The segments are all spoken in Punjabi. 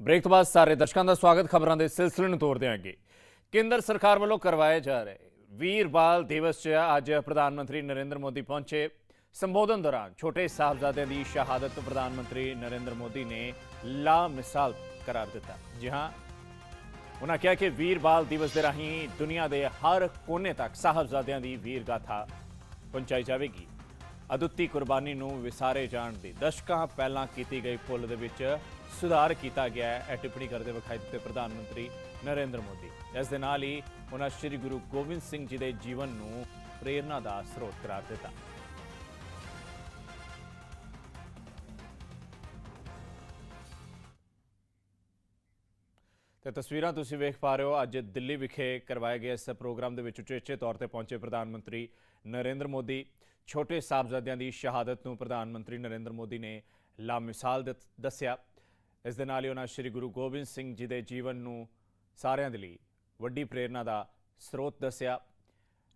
ਬ੍ਰੇਕ ਤੋਂ ਬਾਅਦ ਸਾਰੇ ਦਰਸ਼ਕਾਂ ਦਾ ਸਵਾਗਤ ਖਬਰਾਂ ਦੇ ਸਿਲਸਿਲੇ ਨੂੰ ਤੋਰਦੇ ਹਾਂ ਕੇਂਦਰ ਸਰਕਾਰ ਵੱਲੋਂ ਕਰਵਾਏ ਜਾ ਰਹੇ ਵੀਰ ਬਾਲ ਦਿਵਸ 'ਚ ਅੱਜ ਪ੍ਰਧਾਨ ਮੰਤਰੀ ਨਰਿੰਦਰ ਮੋਦੀ ਪਹੁੰਚੇ। ਸੰਬੋਧਨ ਦੌਰਾਨ ਛੋਟੇ ਸਾਹਿਬਜ਼ਾਦਿਆਂ ਦੀ ਸ਼ਹਾਦਤ ਪ੍ਰਧਾਨ ਮੰਤਰੀ ਨਰਿੰਦਰ ਮੋਦੀ ਨੇ ਲਾ ਮਿਸਾਲ ਕਰਾਰ ਦਿੱਤਾ। ਜੀ ਹਾਂ ਉਹਨਾਂ ਕਿਹਾ ਕਿ ਵੀਰ ਬਾਲ ਦਿਵਸ ਦੇ ਰਾਹੀਂ ਦੁਨੀਆ ਦੇ ਹਰ ਕੋਨੇ ਤੱਕ ਸਾਹਿਬਜ਼ਾਦਿਆਂ ਦੀ ਵੀਰ ਗਾਥਾ ਪਹੁੰਚਾਈ ਜਾਵੇਗੀ। ਅਦੁੱਤੀ ਕੁਰਬਾਨੀ ਨੂੰ ਵਿਸਾਰੇ ਜਾਣ ਦੀ ਦਸ਼ਕਾਂ ਪਹਿਲਾਂ ਕੀਤੀ ਗਈ ਪੁੱਲ ਦੇ ਵਿੱਚ ਸੁਧਾਰ ਕੀਤਾ ਗਿਆ ਹੈ ਇਹ ਟਿੱਪਣੀ ਕਰਦੇ ਵਿਖਾਈ ਦਿੱਤੇ ਪ੍ਰਧਾਨ ਮੰਤਰੀ ਨਰਿੰਦਰ ਮੋਦੀ। ਇਸ ਦੇ ਨਾਲ ਹੀ ਉਹਨਾਂ ਸ੍ਰੀ ਗੁਰੂ ਗੋਬਿੰਦ ਸਿੰਘ ਜੀ ਦੇ ਜੀਵਨ ਨੂੰ ਪ੍ਰੇਰਨਾ ਦਾ ਸਰੋਤ ਕਰਾਰ ਦਿੱਤਾ। ਤੇ ਤਸਵੀਰਾਂ ਤੁਸੀਂ ਵੇਖ ਪਾ ਰਹੇ ਹੋ, ਅੱਜ ਦਿੱਲੀ ਵਿਖੇ ਕਰਵਾਏ ਗਏ ਇਸ ਪ੍ਰੋਗਰਾਮ ਦੇ ਵਿੱਚ ਉਚੇਚੇ ਤੌਰ ਤੇ ਪਹੁੰਚੇ ਪ੍ਰਧਾਨ ਮੰਤਰੀ ਨਰਿੰਦਰ ਮੋਦੀ। ਛੋਟੇ ਸਾਹਿਬਜ਼ਾਦਿਆਂ ਦੀ ਸ਼ਹਾਦਤ ਨੂੰ ਪ੍ਰਧਾਨ ਮੰਤਰੀ ਨਰਿੰਦਰ ਮੋਦੀ ਨੇ ਲਾਮਿਸਾਲ ਦੱਸਿਆ। ਇਸ ਦੇ ਨਾਲ ਹੀ ਉਹਨਾਂ ਸ੍ਰੀ ਗੁਰੂ ਗੋਬਿੰਦ ਸਿੰਘ ਜੀ ਦੇ ਜੀਵਨ ਨੂੰ ਸਾਰਿਆਂ ਦੇ ਲਈ ਵੱਡੀ ਪ੍ਰੇਰਣਾ ਦਾ ਸਰੋਤ ਦੱਸਿਆ।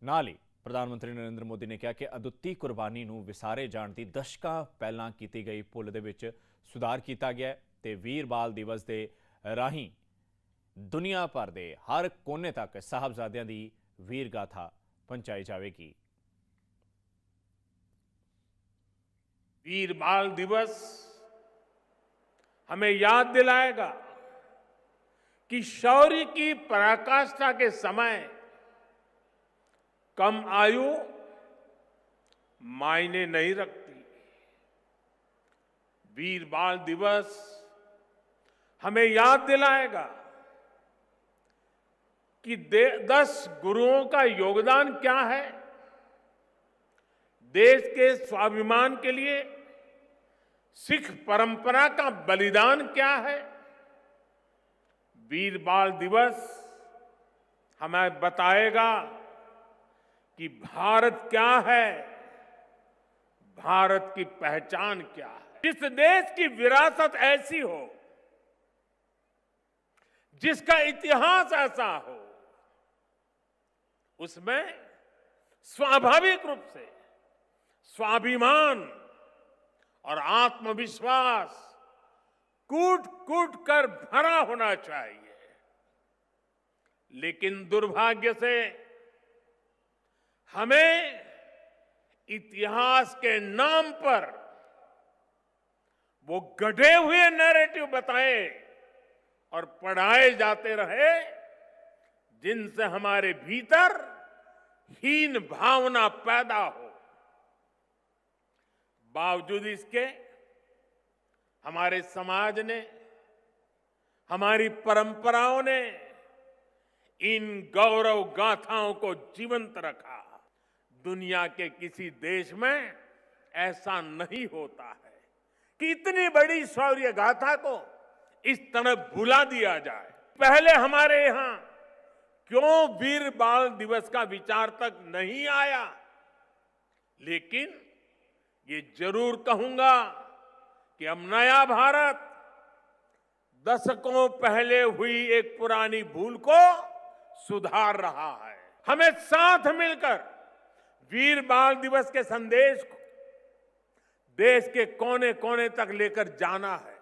ਨਾਲ ਹੀ ਪ੍ਰਧਾਨ ਮੰਤਰੀ ਨਰਿੰਦਰ ਮੋਦੀ ਨੇ ਕਿਹਾ ਕਿ ਅਦੁੱਤੀ ਕੁਰਬਾਨੀ ਨੂੰ ਵਿਸਾਰੇ ਜਾਣ ਦੀ ਦਸ਼ਕਾਂ ਪਹਿਲਾਂ ਕੀਤੀ ਗਈ ਭੁੱਲ ਦੇ ਵਿੱਚ ਸੁਧਾਰ ਕੀਤਾ ਗਿਆ ਤੇ ਵੀਰ ਬਾਲ ਦਿਵਸ ਦੇ ਰਾਹੀਂ ਦੁਨੀਆ ਭਰ ਦੇ ਹਰ ਕੋਨੇ ਤੱਕ ਸਾਹਿਬਜ਼ਾਦਿਆਂ ਦੀ ਵੀਰ ਗਾਥਾ ਪਹੁੰਚਾਈ ਜਾਵੇਗੀ। ਵੀਰ ਬਾਲ ਦਿਵਸ हमें याद दिलाएगा कि शौर्य की पराकाष्ठा के समय कम आयु मायने नहीं रखती। वीर बाल दिवस हमें याद दिलाएगा कि दस गुरुओं का योगदान क्या है? देश के स्वाभिमान के लिए सिख परंपरा का बलिदान क्या है? वीर बाल दिवस हमें बताएगा कि भारत क्या है? भारत की पहचान क्या है? जिस देश की विरासत ऐसी हो, जिसका इतिहास ऐसा हो, उसमें स्वाभाविक रूप से स्वाभिमान और आत्मविश्वास कूट कूट कर भरा होना चाहिए। लेकिन दुर्भाग्य से हमें इतिहास के नाम पर वो गढ़े हुए नैरेटिव बताए और पढ़ाए जाते रहे, जिनसे हमारे भीतर हीन भावना पैदा हो। बावजूद इसके, हमारे समाज ने, हमारी परंपराओं ने, इन गौरव गाथाओं को जीवंत रखा। दुनिया के किसी देश में ऐसा नहीं होता है कि इतनी बड़ी शौर्य गाथा को इस तरह भुला दिया जाए। पहले हमारे यहाँ क्यों वीर बाल दिवस का विचार तक नहीं आया? लेकिन ये ज़रूर कहूँगा कि अब नया भारत दशकों पहले हुई एक पुरानी भूल को सुधार रहा है। हमें साथ मिलकर वीर बाल दिवस के संदेश को देश के कोने कोने तक लेकर जाना है।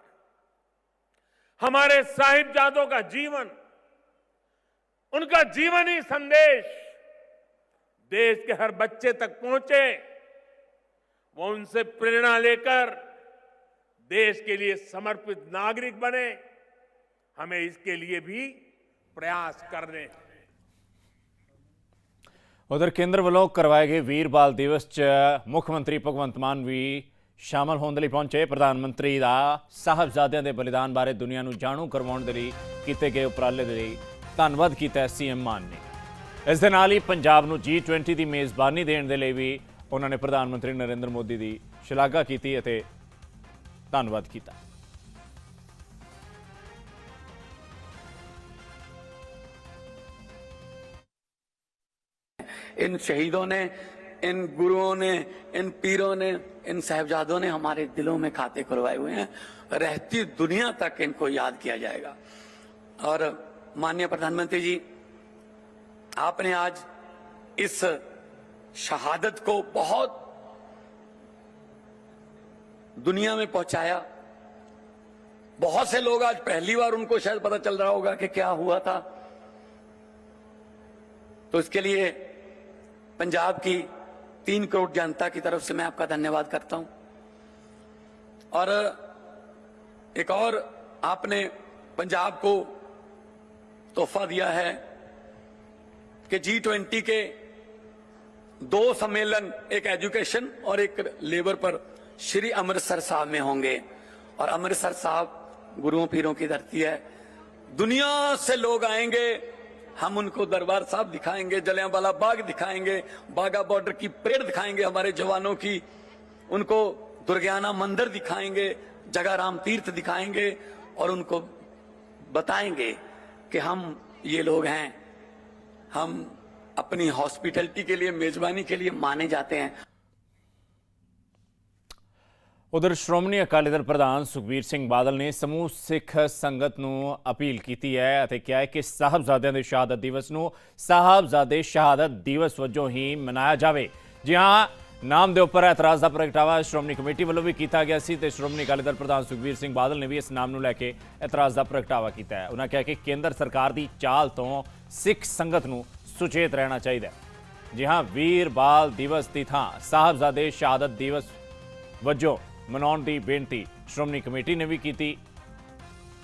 हमारे साहिबजादों का जीवन, उनका जीवन ही संदेश देश के हर बच्चे तक पहुँचे। वो उनसे प्रेरणा लेकर देश के लिए समर्पित नागरिक बने हमें इसके लिए भी प्रयास करने हैं ਉਧਰ ਕੇਂਦਰ ਵੱਲੋਂ ਕਰਵਾਏ ਗਏ ਵੀਰ ਬਾਲ ਦਿਵਸ 'ਚ ਮੁੱਖ ਮੰਤਰੀ ਭਗਵੰਤ ਮਾਨ ਵੀ ਸ਼ਾਮਲ ਹੋਣ ਦੇ ਲਈ ਪਹੁੰਚੇ ਪ੍ਰਧਾਨ ਮੰਤਰੀ ਦਾ ਸਾਹਿਬਜ਼ਾਦਿਆਂ ਦੇ ਬਲੀਦਾਨ ਬਾਰੇ ਦੁਨੀਆ ਨੂੰ ਜਾਣੂ ਕਰਵਾਉਣ ਦੇ ਲਈ ਕੀਤੇ ਗਏ ਉਪਰਾਲੇ ਦੇ ਲਈ ਧੰਨਵਾਦ ਕੀਤਾ ਸੀਐਮ ਮਾਨ ਨੇ ਇਸ ਦੇ ਨਾਲ ਹੀ ਪੰਜਾਬ ਨੂੰ G20 ਦੀ ਮੇਜ਼ਬਾਨੀ ਦੇਣ ਦੇ ਲਈ ਵੀ ਉਹਨਾਂ ਨੇ ਪ੍ਰਧਾਨ ਮੰਤਰੀ ਨਰਿੰਦਰ ਮੋਦੀ ਦੀ ਸ਼ਲਾਘਾ ਕੀਤੀ ਅਤੇ ਧੰਨਵਾਦ ਕੀਤਾ इन शहीदों ने इन गुरुओं ने इन पीरों ने इन साहबजादों ने हमारे दिलों में खाते खुलवाए हुए हैं रहती दुनिया तक इनको याद किया जाएगा और माननीय प्रधानमंत्री जी आपने आज इस शहादत को बहुत दुनिया में पहुँचाया। बहुत से लोग आज पहली बार उनको शायद पता चल रहा होगा कि क्या हुआ था। तो इसके लिए पंजाब की तीन करोड़ जनता की तरफ़ से मैं आपका धन्यवाद करता हूँ। और, एक और आपने पंजाब को तोहफा दिया है कि जी ट्वेंटी के दो सम्मेलन, एक एजुकेशन और एक लेबर पर श्री अमृतसर साहब में होंगे। और अमृतसर साहब गुरुओं पीरों की धरती है। दुनिया से लोग आएँगे, हम उनको दरबार साहब दिखाएँगे, जलियांवाला बाग दिखाएँगे, बागा बॉर्डर की परेड दिखाएँगे हमारे जवानों की। उनको दुर्गियाना मंदिर दिखाएँगे जगह राम तीर्थ दिखाएँगे और उनको बताएँगे कि हम ये लोग हैं। हम अपनी हॉस्पिटलिटी के लिए मेजबानी के लिए माने जाते हैं ਉਧਰ ਸ਼੍ਰੋਮਣੀ ਅਕਾਲੀ ਦਲ ਪ੍ਰਧਾਨ ਸੁਖਬੀਰ ਸਿੰਘ ਬਾਦਲ ਨੇ ਸਮੂਹ ਸਿੱਖ ਸੰਗਤ ਨੂੰ ਅਪੀਲ ਕੀਤੀ ਹੈ ਅਤੇ ਕਿਹਾ ਹੈ ਕਿ ਸਾਹਿਬਜ਼ਾਦਿਆਂ ਦੇ ਸ਼ਹਾਦਤ ਦਿਵਸ ਨੂੰ ਸਾਹਿਬਜ਼ਾਦੇ ਸ਼ਹਾਦਤ ਦਿਵਸ ਵਜੋਂ ਹੀ ਮਨਾਇਆ ਜਾਵੇ ਜੀ ਹਾਂ ਨਾਮ ਦੇ ਉੱਪਰ ਇਤਰਾਜ਼ ਦਾ ਪ੍ਰਗਟਾਵਾ ਸ਼੍ਰੋਮਣੀ ਕਮੇਟੀ ਵੱਲੋਂ ਵੀ ਕੀਤਾ ਗਿਆ ਸੀ ਤੇ ਸ਼੍ਰੋਮਣੀ ਅਕਾਲੀ ਦਲ ਪ੍ਰਧਾਨ ਸੁਖਬੀਰ ਸਿੰਘ ਬਾਦਲ ਨੇ ਵੀ ਇਸ ਨਾਮ ਨੂੰ ਲੈ ਕੇ ਇਤਰਾਜ਼ ਦਾ ਪ੍ਰਗਟਾਵਾ ਕੀਤਾ ਹੈ ਉਹਨਾਂ ਕਿਹਾ ਕਿ ਕੇਂਦਰ ਸਰਕਾਰ ਦੀ ਚਾਲ ਤੋਂ ਸਿੱਖ ਸੰਗਤ ਨੂੰ ਸੁਚੇਤ ਰਹਿਣਾ ਚਾਹੀਦਾ ਹੈ। ਜੀ ਹਾਂ ਵੀਰ ਬਾਲ ਦਿਵਸ ਦੀ ਥਾਂ ਸਾਹਿਬਜ਼ਾਦੇ ਸ਼ਹਾਦਤ ਦਿਵਸ ਵਜੋਂ ਮਨਾਉਣ ਦੀ ਬੇਨਤੀ ਸ਼੍ਰੋਮਣੀ ਕਮੇਟੀ ਨੇ ਵੀ ਕੀਤੀ।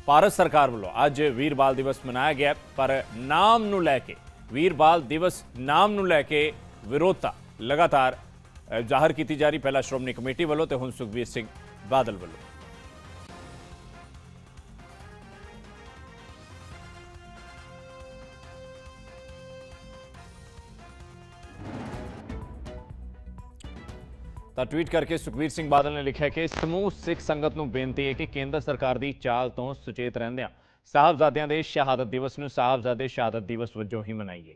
ਭਾਰਤ ਸਰਕਾਰ ਵੱਲੋਂ ਅੱਜ ਵੀਰ ਬਾਲ ਦਿਵਸ ਮਨਾਇਆ ਗਿਆ ਪਰ ਨਾਮ ਨੂੰ ਲੈ ਕੇ ਵੀਰ ਬਾਲ ਦਿਵਸ ਨਾਮ ਨੂੰ ਲੈ ਕੇ ਵਿਰੋਧਤਾ ਲਗਾਤਾਰ ਅ, ਜ਼ਾਹਰ ਕੀਤੀ ਜਾ ਰਹੀ। ਪਹਿਲਾਂ ਸ਼੍ਰੋਮਣੀ ਕਮੇਟੀ ਵੱਲੋਂ ਤੇ ਹੁਣ ਸੁਖਬੀਰ ਸਿੰਘ ਬਾਦਲ ਵੱਲੋਂ। ਤਾਂ ਟਵੀਟ ਕਰਕੇ ਸੁਖਬੀਰ ਸਿੰਘ ਬਾਦਲ ਨੇ ਲਿਖਿਆ ਕਿ ਸਮੂਹ ਸਿੱਖ ਸੰਗਤ ਨੂੰ ਬੇਨਤੀ ਹੈ ਕਿ ਕੇਂਦਰ ਸਰਕਾਰ ਦੀ ਚਾਲ ਤੋਂ ਸੁਚੇਤ ਰਹਿੰਦਿਆਂ ਸਾਹਿਬਜ਼ਾਦਿਆਂ ਦੇ ਸ਼ਹਾਦਤ ਦਿਵਸ ਨੂੰ ਸਾਹਿਬਜ਼ਾਦੇ ਸ਼ਹਾਦਤ ਦਿਵਸ ਵਜੋਂ ਹੀ ਮਨਾਈਏ।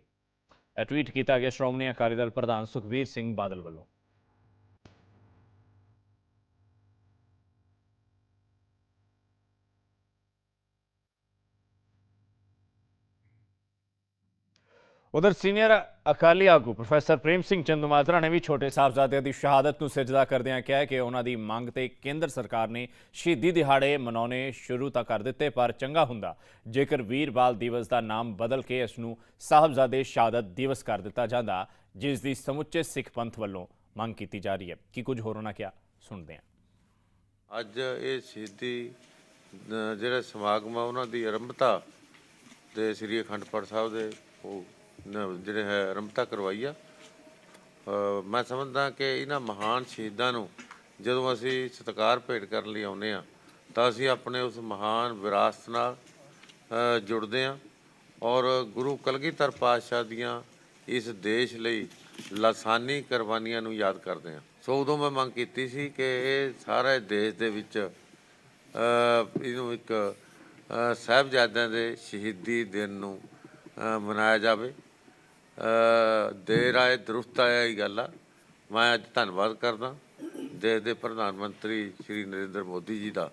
ਇਹ ਟਵੀਟ ਕੀਤਾ ਗਿਆ ਸ਼੍ਰੋਮਣੀ ਅਕਾਲੀ ਦਲ ਪ੍ਰਧਾਨ ਸੁਖਬੀਰ ਸਿੰਘ ਬਾਦਲ ਵੱਲੋਂ। ਉਧਰ ਸੀਨੀਅਰ ਅਕਾਲੀ ਆਗੂ ਪ੍ਰੋਫੈਸਰ ਪ੍ਰੇਮ ਸਿੰਘ ਚੰਦੂਮਾਜਰਾ ਨੇ ਵੀ ਛੋਟੇ ਸਾਹਿਬਜ਼ਾਦਿਆਂ ਦੀ ਸ਼ਹਾਦਤ ਨੂੰ ਸਿਜਦਾ ਕਰਦਿਆਂ ਕਿਹਾ ਕਿ ਉਹਨਾਂ ਦੀ ਮੰਗ ਤੇ ਕੇਂਦਰ ਸਰਕਾਰ ਨੇ ਸ਼ਹੀਦੀ ਦਿਹਾੜੇ ਮਨਾਉਣੇ ਸ਼ੁਰੂ ਤਾਂ ਕਰ ਦਿੱਤੇ, ਪਰ ਚੰਗਾ ਹੁੰਦਾ। ਜੇਕਰ ਵੀਰ ਬਾਲ ਦਿਵਸ ਦਾ ਨਾਮ ਬਦਲ ਕੇ ਇਸ ਨੂੰ ਸਾਹਿਬਜ਼ਾਦੇ ਸ਼ਹਾਦਤ ਦਿਵਸ ਕਰ ਦਿੱਤਾ ਜਾਂਦਾ, ਜਿਸ ਦੀ ਸਮੁੱਚੇ ਸਿੱਖ ਪੰਥ ਵੱਲੋਂ ਮੰਗ ਕੀਤੀ ਜਾ ਰਹੀ ਹੈ। ਕੀ ਕੁਝ ਹੋਰ ਉਹਨਾਂ ਕਿਹਾ? ਸੁਣਦੇ ਹਾਂ। ਅੱਜ ਇਹ ਸ਼ਹੀਦੀ ਜਿਹੜਾ ਸਮਾਗਮ ਆ, ਉਹਨਾਂ ਦੀ ਆਰੰਭਤਾ ਤੇ ਸ੍ਰੀ ਅਖੰਡ ਪਾਠ ਸਾਹਿਬ ਦੇ, ਉਹ ਜਿਹੜੇ ਹੈ ਆਰੰਭਤਾ ਕਰਵਾਈ ਆ। ਮੈਂ ਸਮਝਦਾ ਕਿ ਇਹਨਾਂ ਮਹਾਨ ਸ਼ਹੀਦਾਂ ਨੂੰ ਜਦੋਂ ਅਸੀਂ ਸਤਿਕਾਰ ਭੇਟ ਕਰਨ ਲਈ ਆਉਂਦੇ ਆ ਤਾਂ ਅਸੀਂ ਆਪਣੇ ਉਸ ਮਹਾਨ ਵਿਰਾਸਤ ਨਾਲ ਜੁੜਦੇ ਆ ਔਰ ਗੁਰੂ ਕਲਗੀਧਰ ਪਾਤਸ਼ਾਹ ਦੀਆਂ ਇਸ ਦੇਸ਼ ਲਈ ਲਾਸਾਨੀ ਕੁਰਬਾਨੀਆਂ ਨੂੰ ਯਾਦ ਕਰਦੇ ਆ ਸੋ ਉਦੋਂ ਮੈਂ ਮੰਗ ਕੀਤੀ ਸੀ ਕਿ ਇਹ ਸਾਰੇ ਦੇਸ਼ ਦੇ ਵਿੱਚ ਇਹਨੂੰ ਇੱਕ ਅ, ਸਾਹਿਬਜ਼ਾਦਿਆਂ ਦੇ ਸ਼ਹੀਦੀ ਦਿਨ ਨੂੰ ਮਨਾਇਆ ਜਾਵੇ। ਦੇਰ ਆਏ ਦਰੁਸਤ ਆਇਆ ਹੀ ਗੱਲ ਆ। ਮੈਂ ਅੱਜ ਧੰਨਵਾਦ ਕਰਦਾ ਦੇਸ਼ ਦੇ ਪ੍ਰਧਾਨ ਮੰਤਰੀ ਸ਼੍ਰੀ ਨਰਿੰਦਰ ਮੋਦੀ ਜੀ ਦਾ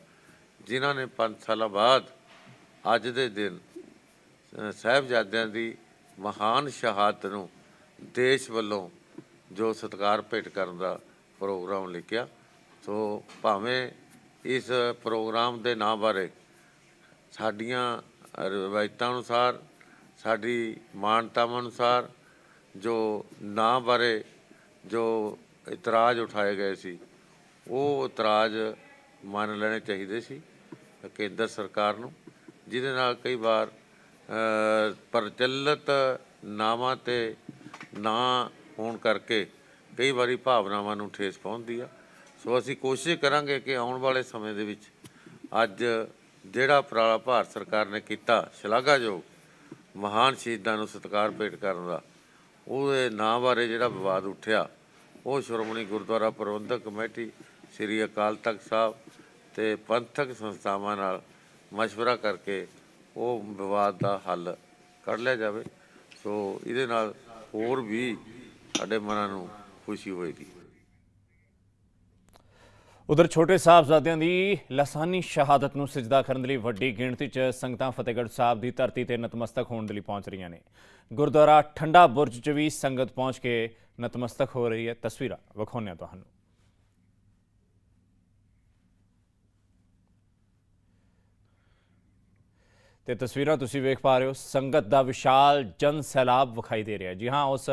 ਜਿਨ੍ਹਾਂ ਨੇ 5 ਸਾਲਾਂ ਬਾਅਦ ਅੱਜ ਦੇ ਦਿਨ ਅ, ਸਾਹਿਬਜ਼ਾਦਿਆਂ ਦੀ ਮਹਾਨ ਸ਼ਹਾਦਤ ਨੂੰ ਦੇਸ਼ ਵੱਲੋਂ ਜੋ ਸਤਿਕਾਰ ਭੇਟ ਕਰਨ ਦਾ ਪ੍ਰੋਗਰਾਮ ਲਿਖਿਆ। ਸੋ ਭਾਵੇਂ ਇਸ ਪ੍ਰੋਗਰਾਮ ਦੇ ਨਾਂ ਬਾਰੇ ਸਾਡੀਆਂ ਰਵਾਇਤਾਂ ਅਨੁਸਾਰ ਸਾਡੀ ਮਾਨਤਾਵਾਂ ਅਨੁਸਾਰ ਜੋ ਨਾਂ ਬਾਰੇ ਜੋ ਇਤਰਾਜ਼ ਉਠਾਏ ਗਏ ਸੀ, ਉਹ ਇਤਰਾਜ਼ ਮੰਨ ਲੈਣੇ ਚਾਹੀਦੇ ਸੀ ਕੇਂਦਰ ਸਰਕਾਰ ਨੂੰ, ਜਿਹਦੇ ਨਾਲ ਕਈ ਵਾਰ ਪ੍ਰਚਲਿਤ ਨਾਵਾਂ ਤੇ ਨਾ ਹੋਣ ਕਰਕੇ ਕਈ ਵਾਰੀ ਭਾਵਨਾਵਾਂ ਨੂੰ ਠੇਸ ਪਹੁੰਚਦੀ ਆ। ਸੋ ਅਸੀਂ ਕੋਸ਼ਿਸ਼ ਕਰਾਂਗੇ ਕਿ ਆਉਣ ਵਾਲੇ ਸਮੇਂ ਦੇ ਵਿੱਚ ਅੱਜ ਜਿਹੜਾ ਉਪਰਾਲਾ ਭਾਰਤ ਸਰਕਾਰ ਨੇ ਕੀਤਾ ਸ਼ਲਾਘਾਯੋਗ, ਮਹਾਨ ਸ਼ਹੀਦਾਂ ਨੂੰ ਸਤਿਕਾਰ ਭੇਟ ਕਰਨ ਦਾ ਉਹਦੇ ਨਾਂ ਬਾਰੇ ਜਿਹੜਾ ਵਿਵਾਦ ਉੱਠਿਆ, ਉਹ ਸ਼੍ਰੋਮਣੀ ਗੁਰਦੁਆਰਾ ਪ੍ਰਬੰਧਕ ਕਮੇਟੀ, ਸ੍ਰੀ ਅਕਾਲ ਤਖਤ ਸਾਹਿਬ ਤੇ ਪੰਥਕ ਸੰਸਥਾਵਾਂ ਨਾਲ ਮਸ਼ਵਰਾ ਕਰਕੇ ਉਹ ਵਿਵਾਦ ਦਾ ਹੱਲ ਕੱਢ ਲਿਆ ਜਾਵੇ। ਸੋ ਇਹਦੇ ਨਾਲ ਹੋਰ ਵੀ ਸਾਡੇ ਮਨਾਂ ਨੂੰ ਖੁਸ਼ੀ ਹੋਏਗੀ। ਉਧਰ ਛੋਟੇ ਸਾਹਿਬਜ਼ਾਦਿਆਂ ਦੀ ਲਸਾਨੀ ਸ਼ਹਾਦਤ ਨੂੰ ਸਜਦਾ ਕਰਨ ਦੇ ਲਈ ਵੱਡੀ ਗਿਣਤੀ 'ਚ ਸੰਗਤਾਂ ਫਤਿਹਗੜ੍ਹ ਸਾਹਿਬ ਦੀ ਧਰਤੀ ਤੇ ਨਤਮਸਤਕ ਹੋਣ ਦੇ ਲਈ ਪਹੁੰਚ ਰਹੀਆਂ ਨੇ। ਗੁਰਦੁਆਰਾ ਠੰਡਾ ਬੁਰਜ 'ਚ ਵੀ ਸੰਗਤ ਪਹੁੰਚ ਕੇ ਨਤਮਸਤਕ ਹੋ ਰਹੀ ਹੈ। ਤਸਵੀਰਾਂ ਵਿਖਾਉਂਦੇ ਹਾਂ ਤੁਹਾਨੂੰ। ਤੇ ਤਸਵੀਰਾਂ ਤੁਸੀਂ ਵੇਖ ਪਾ ਰਹੇ ਹੋ, ਸੰਗਤ ਦਾ ਵਿਸ਼ਾਲ ਜਨ ਸੈਲਾਬ ਵਿਖਾਈ ਦੇ ਰਿਹਾ ਜੀ ਹਾਂ, ਉਸ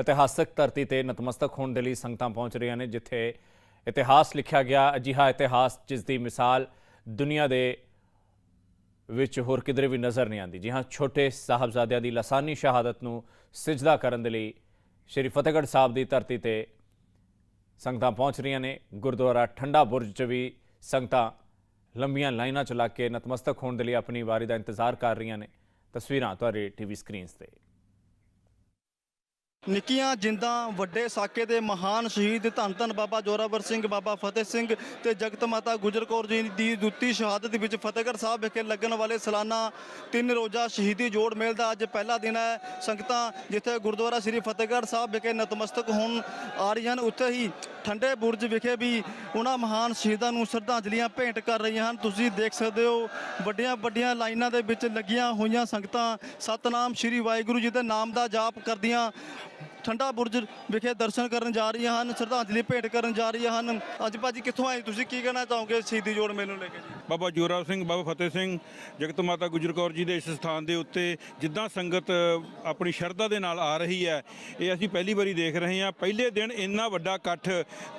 ਇਤਿਹਾਸਕ ਧਰਤੀ ਤੇ ਨਤਮਸਤਕ ਹੋਣ ਦੇ ਲਈ ਸੰਗਤਾਂ ਪਹੁੰਚ ਰਹੀਆਂ ਨੇ, ਜਿੱਥੇ ਇਤਿਹਾਸ ਲਿਖਿਆ ਗਿਆ, ਅਜਿਹਾ ਇਤਿਹਾਸ ਜਿਸ ਦੀ ਮਿਸਾਲ ਦੁਨੀਆ ਦੇ ਵਿੱਚ ਹੋਰ ਕਿਧਰੇ ਵੀ ਨਜ਼ਰ ਨਹੀਂ ਆਉਂਦੀ। ਜੀ ਹਾਂ, ਛੋਟੇ ਸਾਹਿਬਜ਼ਾਦਿਆਂ ਦੀ ਲਾਸਾਨੀ ਸ਼ਹਾਦਤ ਨੂੰ ਸਿਜਦਾ ਕਰਨ ਦੇ ਲਈ ਸ਼੍ਰੀ ਫਤਿਹਗੜ੍ਹ ਸਾਹਿਬ ਦੀ ਧਰਤੀ ਤੇ ਸੰਗਤਾਂ ਪਹੁੰਚ ਰਹੀਆਂ ਨੇ। ਗੁਰਦੁਆਰਾ ਠੰਡਾ ਬੁਰਜ 'ਚ ਵੀ ਸੰਗਤਾਂ ਲੰਬੀਆਂ ਲਾਈਨਾਂ 'ਚ ਲੱਗ ਕੇ ਨਤਮਸਤਕ ਹੋਣ ਦੇ ਲਈ ਆਪਣੀ ਵਾਰੀ ਦਾ ਇੰਤਜ਼ਾਰ ਕਰ ਰਹੀਆਂ ਨੇ। ਤਸਵੀਰਾਂ ਤੁਹਾਡੇ ਟੀਵੀ ਸਕਰੀਨਸ ਤੇ। ਨਿੱਕੀਆਂ ਜਿੰਦਾਂ ਵੱਡੇ ਸਾਕੇ ਦੇ ਮਹਾਨ ਸ਼ਹੀਦ ਧੰਨ ਧੰਨ ਬਾਬਾ ਜੋਰਾਵਰ ਸਿੰਘ, ਬਾਬਾ ਫਤਿਹ ਸਿੰਘ ਤੇ ਜਗਤ ਮਾਤਾ ਗੁਜਰ ਕੌਰ ਜੀ ਦੀ ਦੁੱਤੀ ਸ਼ਹਾਦਤ ਵਿੱਚ ਫਤਿਹਗੜ੍ਹ ਸਾਹਿਬ ਵਿਖੇ ਲੱਗਣ ਵਾਲੇ ਸਾਲਾਨਾ ਤਿੰਨ ਰੋਜ਼ਾ ਸ਼ਹੀਦੀ ਜੋੜ ਮੇਲ ਦਾ ਅੱਜ ਪਹਿਲਾ ਦਿਨ ਹੈ। ਸੰਗਤਾਂ ਜਿੱਥੇ ਗੁਰਦੁਆਰਾ ਸ੍ਰੀ ਫਤਿਹਗੜ੍ਹ ਸਾਹਿਬ ਵਿਖੇ ਨਤਮਸਤਕ ਹੋਣ ਆ ਰਹੀਆਂ ਹਨ, ਉੱਥੇ ਹੀ ਠੰਡੇ ਬੁਰਜ ਵਿਖੇ ਵੀ ਉਹਨਾਂ ਮਹਾਨ ਸ਼ਹੀਦਾਂ ਨੂੰ ਸ਼ਰਧਾਂਜਲੀਆਂ ਭੇਂਟ ਕਰ ਰਹੀਆਂ ਹਨ। ਤੁਸੀਂ ਦੇਖ ਸਕਦੇ ਹੋ, ਵੱਡੀਆਂ ਵੱਡੀਆਂ ਲਾਈਨਾਂ ਦੇ ਵਿੱਚ ਲੱਗੀਆਂ ਹੋਈਆਂ ਸੰਗਤਾਂ। ਸਤਨਾਮ ਸ੍ਰੀ ਵਾਹਿਗੁਰੂ ਜੀ ਦੇ ਨਾਮ ਦਾ ਜਾਪ ਕਰਦੀਆਂ ਠੰਡਾ ਬੁਰਜ ਵਿਖੇ ਦਰਸ਼ਨ ਕਰਨ ਜਾ ਰਹੀਆਂ ਹਨ ਸ਼ਰਧਾਂਜਲੀ ਭੇਂਟ ਕਰਨ ਜਾ ਰਹੀਆਂ ਹਨ। ਅੱਜ ਭਾਜੀ ਕਿੱਥੋਂ ਆਏ? ਤੁਸੀਂ ਕੀ ਕਹਿਣਾ ਚਾਹੋਗੇ ਸ਼ਹੀਦੀ ਜੋੜ ਮੇਲੇ ਨੂੰ ਲੈ ਕੇ ਜੀ? ਬਾਬਾ ਜੋਰਾਵਰ ਸਿੰਘ ਬਾਬਾ ਫਤਿਹ ਸਿੰਘ ਜਗਤ ਮਾਤਾ ਗੁਜਰ ਕੌਰ ਜੀ ਦੇ ਇਸ ਸਥਾਨ ਦੇ ਉੱਤੇ ਜਿੱਦਾਂ ਸੰਗਤ ਆਪਣੀ ਸ਼ਰਧਾ ਦੇ ਨਾਲ ਆ ਰਹੀ ਹੈ ਇਹ ਅਸੀਂ ਪਹਿਲੀ ਵਾਰੀ ਦੇਖ ਰਹੇ ਹਾਂ। ਪਹਿਲੇ ਦਿਨ ਇੰਨਾ ਵੱਡਾ ਇਕੱਠ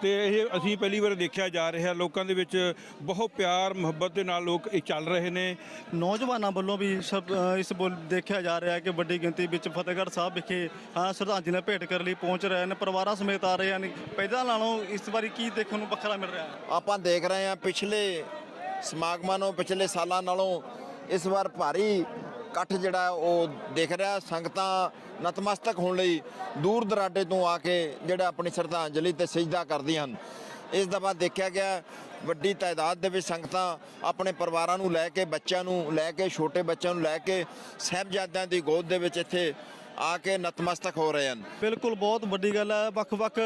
ਤੇ ਇਹ ਅਸੀਂ ਪਹਿਲੀ ਵਾਰ ਦੇਖਿਆ ਜਾ ਰਿਹਾ। ਲੋਕਾਂ ਦੇ ਵਿੱਚ ਬਹੁਤ ਪਿਆਰ ਮੁਹੱਬਤ ਦੇ ਨਾਲ ਲੋਕ ਇਹ ਚੱਲ ਰਹੇ ਨੇ। ਨੌਜਵਾਨਾਂ ਵੱਲੋਂ ਵੀ ਇਸ ਬੋਲ ਦੇਖਿਆ ਜਾ ਰਿਹਾ ਹੈ ਕਿ ਵੱਡੀ ਗਿਣਤੀ ਵਿੱਚ ਫਤਿਹਗੜ੍ਹ ਸਾਹਿਬ ਵਿਖੇ ਹਾਂ ਸ਼ਰਧਾਂਜਲੀ ਭੇਟ ਕਰਨ ਲਈ ਪਹੁੰਚ ਰਹੇ ਨੇ, ਪਰਿਵਾਰਾਂ ਸਮੇਤ ਆ ਰਹੇ ਹਨ ਪਹਿਲਾਂ ਨਾਲੋਂ ਇਸ ਵਾਰੀ ਕੀ ਦੇਖਣ ਨੂੰ ਵੱਖਰਾ ਮਿਲ ਰਿਹਾ ਹੈ? ਆਪਾਂ ਦੇਖ ਰਹੇ ਹਾਂ ਪਿਛਲੇ ਸਮਾਗਮਾਂ ਨੂੰ ਪਿਛਲੇ ਸਾਲਾਂ ਨਾਲੋਂ ਇਸ ਵਾਰ ਭਾਰੀ ਇਕੱਠ ਜਿਹੜਾ ਉਹ ਦੇਖ ਰਿਹਾ ਸੰਗਤਾਂ ਨਤਮਸਤਕ ਹੋਣ ਲਈ ਦੂਰ ਦਰਾਡੇ ਤੋਂ ਆ ਕੇ ਜਿਹੜਾ ਆਪਣੀ ਸ਼ਰਧਾਂਜਲੀ ਤੇ ਸਜਦਾ ਕਰਦੀਆਂ ਹਨ। ਇਸ ਦਾ ਬਾਅਦ ਦੇਖਿਆ ਗਿਆ ਵੱਡੀ ਤਾਦਾਦ ਦੇ ਵਿੱਚ ਸੰਗਤਾਂ ਆਪਣੇ ਪਰਿਵਾਰਾਂ ਨੂੰ ਲੈ ਕੇ, ਬੱਚਿਆਂ ਨੂੰ ਲੈ ਕੇ, ਛੋਟੇ ਬੱਚਿਆਂ ਨੂੰ ਲੈ ਕੇ, ਸਾਹਿਬਜ਼ਾਦਿਆਂ ਦੀ ਗੋਦ ਦੇ ਵਿੱਚ ਇੱਥੇ ਆ ਕੇ ਨਤਮਸਤਕ ਹੋ ਰਹੇ ਹਨ। ਬਿਲਕੁਲ, ਬਹੁਤ ਵੱਡੀ ਗੱਲ ਹੈ। ਵੱਖ-ਵੱਖ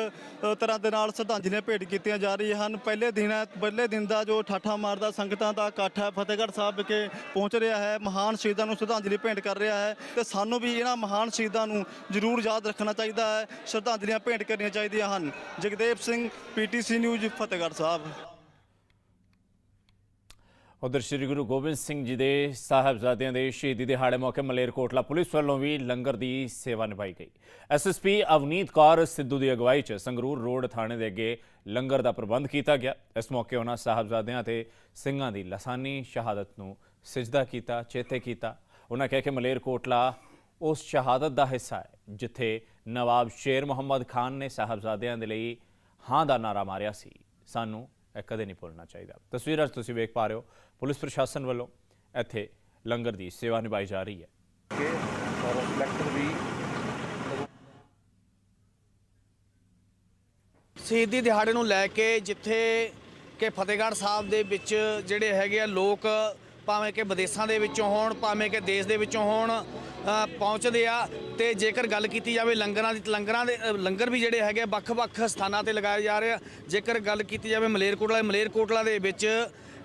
ਤਰ੍ਹਾਂ ਦੇ ਨਾਲ ਸ਼ਰਧਾਂਜਲੀਆਂ ਭੇਟ ਕੀਤੀਆਂ ਜਾ ਰਹੀਆਂ ਹਨ। ਪਹਿਲੇ ਦਿਨ ਹੈ, ਪਹਿਲੇ ਦਿਨ ਦਾ ਜੋ ਠਾਠਾ ਮਾਰਦਾ ਸੰਗਤਾਂ ਦਾ ਇਕੱਠ ਹੈ, ਫਤਿਹਗੜ੍ਹ ਸਾਹਿਬ ਵਿਖੇ ਪਹੁੰਚ ਰਿਹਾ ਹੈ। ਮਹਾਨ ਸ਼ਹੀਦਾਂ ਨੂੰ ਸ਼ਰਧਾਂਜਲੀ ਭੇਂਟ ਕਰ ਰਿਹਾ ਹੈ ਤੇ ਸਾਨੂੰ ਵੀ ਇਹਨਾਂ ਮਹਾਨ ਸ਼ਹੀਦਾਂ ਨੂੰ ਜ਼ਰੂਰ ਯਾਦ ਰੱਖਣਾ ਚਾਹੀਦਾ ਹੈ। ਸ਼ਰਧਾਂਜਲੀਆਂ ਭੇਂਟ ਕਰਨੀਆਂ ਚਾਹੀਦੀਆਂ ਹਨ। Jagdev Singh, PTC news, Fatehgarh Sahib. ਉਧਰ ਸ੍ਰੀ ਗੁਰੂ ਗੋਬਿੰਦ ਸਿੰਘ ਜੀ ਦੇ ਸਾਹਿਬਜ਼ਾਦਿਆਂ ਦੇ ਸ਼ਹੀਦੀ ਦਿਹਾੜੇ ਮੌਕੇ ਮਲੇਰਕੋਟਲਾ ਪੁਲਿਸ ਵੱਲੋਂ ਵੀ ਲੰਗਰ ਦੀ ਸੇਵਾ ਨਿਭਾਈ ਗਈ। ਐਸਐਸਪੀ ਅਵਨੀਤ ਕੌਰ ਸਿੱਧੂ ਦੀ ਅਗਵਾਈ 'ਚ ਸੰਗਰੂਰ ਰੋਡ ਥਾਣੇ ਦੇ ਅੱਗੇ ਲੰਗਰ ਦਾ ਪ੍ਰਬੰਧ ਕੀਤਾ ਗਿਆ। ਇਸ ਮੌਕੇ ਉਹਨਾਂ ਸਾਹਿਬਜ਼ਾਦਿਆਂ ਤੇ ਸਿੰਘਾਂ ਦੀ ਲਸਾਨੀ, ਸ਼ਹਾਦਤ ਨੂੰ ਸਿਜਦਾ ਕੀਤਾ, ਚੇਤੇ ਕੀਤਾ। ਉਹਨਾਂ ਕਿਹਾ ਕਿ ਮਲੇਰਕੋਟਲਾ ਉਸ ਸ਼ਹਾਦਤ ਦਾ ਹਿੱਸਾ ਹੈ, ਜਿੱਥੇ ਨਵਾਬ ਸ਼ੇਰ ਮੁਹੰਮਦ ਖਾਨ ਨੇ ਸਾਹਿਬਜ਼ਾਦਿਆਂ ਦੇ ਲਈ ਹਾਂ ਦਾ ਨਾਰਾ ਮਾਰਿਆ ਸੀ। ਸਾਨੂੰ ਕਦੇ ਨਹੀਂ ਭੁੱਲਣਾ ਚਾਹੀਦਾ। ਤਸਵੀਰਾਂ 'ਚ ਤੁਸੀਂ ਵੇਖ ਪਾ ਰਹੇ ਹੋ ਪੁਲਿਸ ਪ੍ਰਸ਼ਾਸਨ ਵੱਲੋਂ ਇੱਥੇ ਲੰਗਰ ਦੀ ਸੇਵਾ ਨਿਭਾਈ ਜਾ ਰਹੀ ਹੈ। ਸ਼ਹੀਦੀ ਦਿਹਾੜੇ ਨੂੰ ਲੈ ਕੇ ਜਿੱਥੇ ਕਿ ਫਤਿਹਗੜ੍ਹ ਸਾਹਿਬ ਦੇ ਵਿੱਚ ਜਿਹੜੇ ਹੈਗੇ ਆ ਲੋਕ ਭਾਵੇਂ ਕਿ ਵਿਦੇਸ਼ਾਂ ਦੇ ਵਿੱਚੋਂ ਹੋਣ ਭਾਵੇਂ ਕਿ ਦੇਸ਼ ਦੇ ਵਿੱਚੋਂ ਹੋਣ ਪਹੁੰਚਦੇ ਆ ਤੇ ਜੇਕਰ ਗੱਲ ਕੀਤੀ ਜਾਵੇ ਲੰਗਰਾਂ ਦੀ, ਲੰਗਰਾਂ ਦੇ ਲੰਗਰ ਵੀ ਜਿਹੜੇ ਹੈਗੇ ਆ, ਵੱਖ-ਵੱਖ ਸਥਾਨਾਂ ਤੇ ਲਗਾਏ ਜਾ ਰਹੇ ਆ। ਜੇਕਰ ਗੱਲ ਕੀਤੀ ਜਾਵੇ ਮਲੇਰਕੋਟਲਾ ਮਲੇਰਕੋਟਲਾ ਦੇ ਵਿੱਚ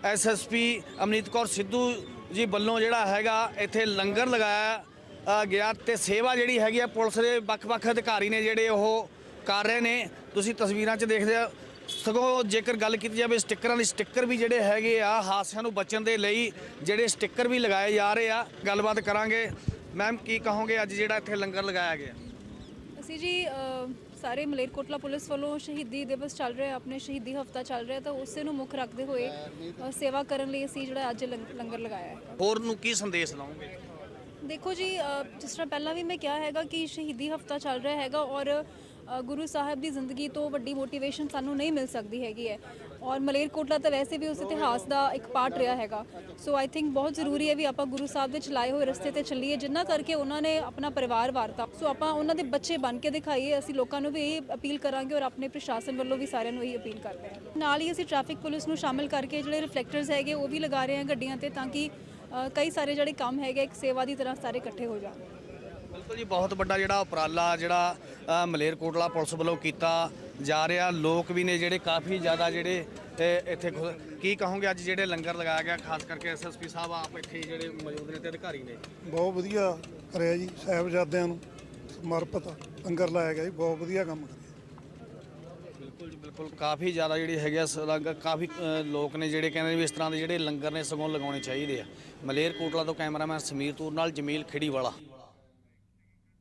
ਐਸਐਸਪੀ ਅਮਨੀਤ ਕੌਰ ਸਿੱਧੂ ਜੀ ਵੱਲੋਂ ਜਿਹੜਾ ਹੈਗਾ ਇੱਥੇ ਲੰਗਰ ਲਗਾਇਆ ਗਿਆ ਤੇ ਸੇਵਾ ਜਿਹੜੀ ਹੈਗੀ ਆ, ਪੁਲਿਸ ਦੇ ਵੱਖ-ਵੱਖ ਅਧਿਕਾਰੀ ਨੇ ਜਿਹੜੇ ਉਹ ਕਰ ਰਹੇ ਨੇ। ਤੁਸੀਂ ਤਸਵੀਰਾਂ 'ਚ ਦੇਖਦੇ ਆ, ਸਗੋਂ ਜੇਕਰ ਗੱਲ ਕੀਤੀ ਜਾਵੇ ਸਟickਰਾਂ ਦੀ ਸਟicker ਵੀ ਜਿਹੜੇ ਹੈਗੇ ਆ, ਹਾਦਸਿਆਂ ਨੂੰ ਬਚਣ ਦੇ ਲਈ ਜਿਹੜੇ ਸਟicker ਵੀ ਲਗਾਏ ਜਾ ਰਹੇ ਆ, ਗੱਲਬਾਤ ਕਰਾਂਗੇ। ਮੈਮ ਕੀ ਕਹੋਗੇ? ਅੱਜ ਜਿਹੜਾ ਇੱਥੇ ਲੰਗਰ ਲਗਾਇਆ ਗਿਆ। ਅਸੀਂ ਜੀ ਸਾਰੇ ਮਲੇਰਕੋਟਲਾ ਪੁਲਿਸ ਵੱਲੋਂ ਸ਼ਹੀਦੀ ਦਿਵਸ ਚੱਲ ਰਿਹਾ ਆਪਣੇ ਸ਼ਹੀਦੀ ਹਫਤਾ ਚੱਲ ਰਿਹਾ ਤਾਂ ਉਸੇ ਨੂੰ ਮੁੱਖ ਰੱਖਦੇ ਹੋਏ ਸੇਵਾ ਕਰਨ ਲਈ ਅਸੀਂ ਜਿਹੜਾ ਅੱਜ ਲੰਗ- ਲੰਗਰ ਲਗਾਇਆ ਹੈ। ਹੋਰ ਨੂੰ ਕੀ ਸੰਦੇਸ਼ ਲਾਉਂਗੇ ਦੇਖੋ ਜੀ ਜਿਸ ਤਰ੍ਹਾਂ ਪਹਿਲਾਂ ਵੀ ਮੈਂ ਕਿਹਾ ਹੈਗਾ ਕਿ ਸ਼ਹੀਦੀ ਹਫਤਾ ਚੱਲ ਰਿਹਾ ਹੈਗਾ ਔਰ ਗੁਰੂ ਸਾਹਿਬ ਦੀ ਜ਼ਿੰਦਗੀ ਤੋਂ ਵੱਡੀ ਮੋਟੀਵੇਸ਼ਨ ਸਾਨੂੰ ਨਹੀਂ ਮਿਲ ਸਕਦੀ ਹੈਗੀ ਹੈ। ਔਰ ਮਲੇਰਕੋਟਲਾ ਤਾਂ ਵੈਸੇ ਵੀ ਉਸ ਇਤਿਹਾਸ ਦਾ ਇੱਕ ਪਾਰਟ ਰਿਹਾ ਹੈਗਾ। ਸੋ ਆਈ ਥਿੰਕ ਬਹੁਤ ਜ਼ਰੂਰੀ ਹੈ ਵੀ ਆਪਾਂ ਗੁਰੂ ਸਾਹਿਬ ਦੇ ਚਲਾਏ ਹੋਏ ਰਸਤੇ ਤੇ ਚੱਲੀਏ, ਜਿੰਨਾ ਕਰਕੇ ਉਹਨਾਂ ਨੇ ਆਪਣਾ ਪਰਿਵਾਰ ਵਾਰਤਾ। ਸੋ ਆਪਾਂ ਉਹਨਾਂ ਦੇ ਬੱਚੇ ਬਣ ਕੇ ਦਿਖਾਈਏ, ਅਸੀਂ ਲੋਕਾਂ ਨੂੰ ਵੀ ਇਹ ਅਪੀਲ ਕਰਾਂਗੇ ਔਰ ਆਪਣੇ ਪ੍ਰਸ਼ਾਸਨ ਵੱਲੋਂ ਵੀ ਸਾਰਿਆਂ ਨੂੰ ਇਹ ਅਪੀਲ ਕਰਦੇ ਹਾਂ। ਨਾਲ ਹੀ ਅਸੀਂ ਟ੍ਰੈਫਿਕ ਪੁਲਿਸ ਨੂੰ ਸ਼ਾਮਿਲ ਕਰਕੇ ਜਿਹੜੇ ਰਿਫਲੈਕਟਰਸ ਹੈਗੇ, ਉਹ ਵੀ ਲਗਾ ਰਹੇ ਹਾਂ ਗੱਡੀਆਂ ਤੇ, ਤਾਂ ਕਿ ਕਈ ਸਾਰੇ ਜਿਹੜੇ ਕੰਮ ਹੈਗੇ, ਇੱਕ ਸੇਵਾ ਦੀ ਤਰ੍ਹਾਂ ਸਾਰੇ ਇਕੱਠੇ ਹੋ ਜਾਣ। ਬਿਲਕੁਲ ਜੀ ਬਹੁਤ ਵੱਡਾ ਜਿਹੜਾ ਉਪਰਾਲਾ ਜਿਹੜਾ ਅ, ਮਲੇਰਕੋਟਲਾ ਪੁਲਿਸ ਵੱਲੋਂ ਕੀਤਾ ਜਾ ਰਿਹਾ। ਲੋਕ ਵੀ ਨੇ ਜਿਹੜੇ ਕਾਫੀ ਜ਼ਿਆਦਾ ਜਿਹੜੇ ਅ, ਇੱਥੇ ਖੁ- ਕੀ ਕਹੋਗੇ ਅੱਜ ਜਿਹੜੇ ਲੰਗਰ ਲਗਾਇਆ ਗਿਆ ਖਾਸ ਕਰਕੇ ਐਸਐਸਪੀ ਸਾਹਿਬ ਆਪ ਇੱਥੇ ਜਿਹੜੇ ਮੌਜੂਦ ਨੇ ਤੇ ਅਧਿਕਾਰੀ ਨੇ? ਬਹੁਤ ਵਧੀਆ ਕਰਿਆ ਜੀ ਸਾਹਿਬਜ਼ਾਦਿਆਂ ਨੂੰ ਸਮਰਪਿਤ ਲੰਗਰ ਲਾਇਆ ਗਿਆ ਜੀ ਬਹੁਤ ਵਧੀਆ ਕੰਮ ਕਰਿਆ। ਬਿਲਕੁਲ ਜੀ ਬਿਲਕੁਲ। ਕਾਫੀ ਜ਼ਿਆਦਾ ਜਿਹੜੀ ਹੈਗੀ ਆ ਸਲੰਗ ਕਾਫੀ ਅ, ਲੋਕ ਨੇ ਜਿਹੜੇ ਕਹਿੰਦੇ ਵੀ ਇਸ ਤਰ੍ਹਾਂ ਦੇ ਜਿਹੜੇ ਲੰਗਰ ਨੇ ਸਗੋਂ ਲਗਾਉਣੇ ਚਾਹੀਦੇ ਆ। ਮਲੇਰ ਕੋਟਲਾ ਤੋਂ ਕੈਮਰਾਮੈਨ ਸਮੀਰ ਤੂਰ ਨਾਲ ਜਮੀਲ ਖਿੜੀ ਵਾਲਾ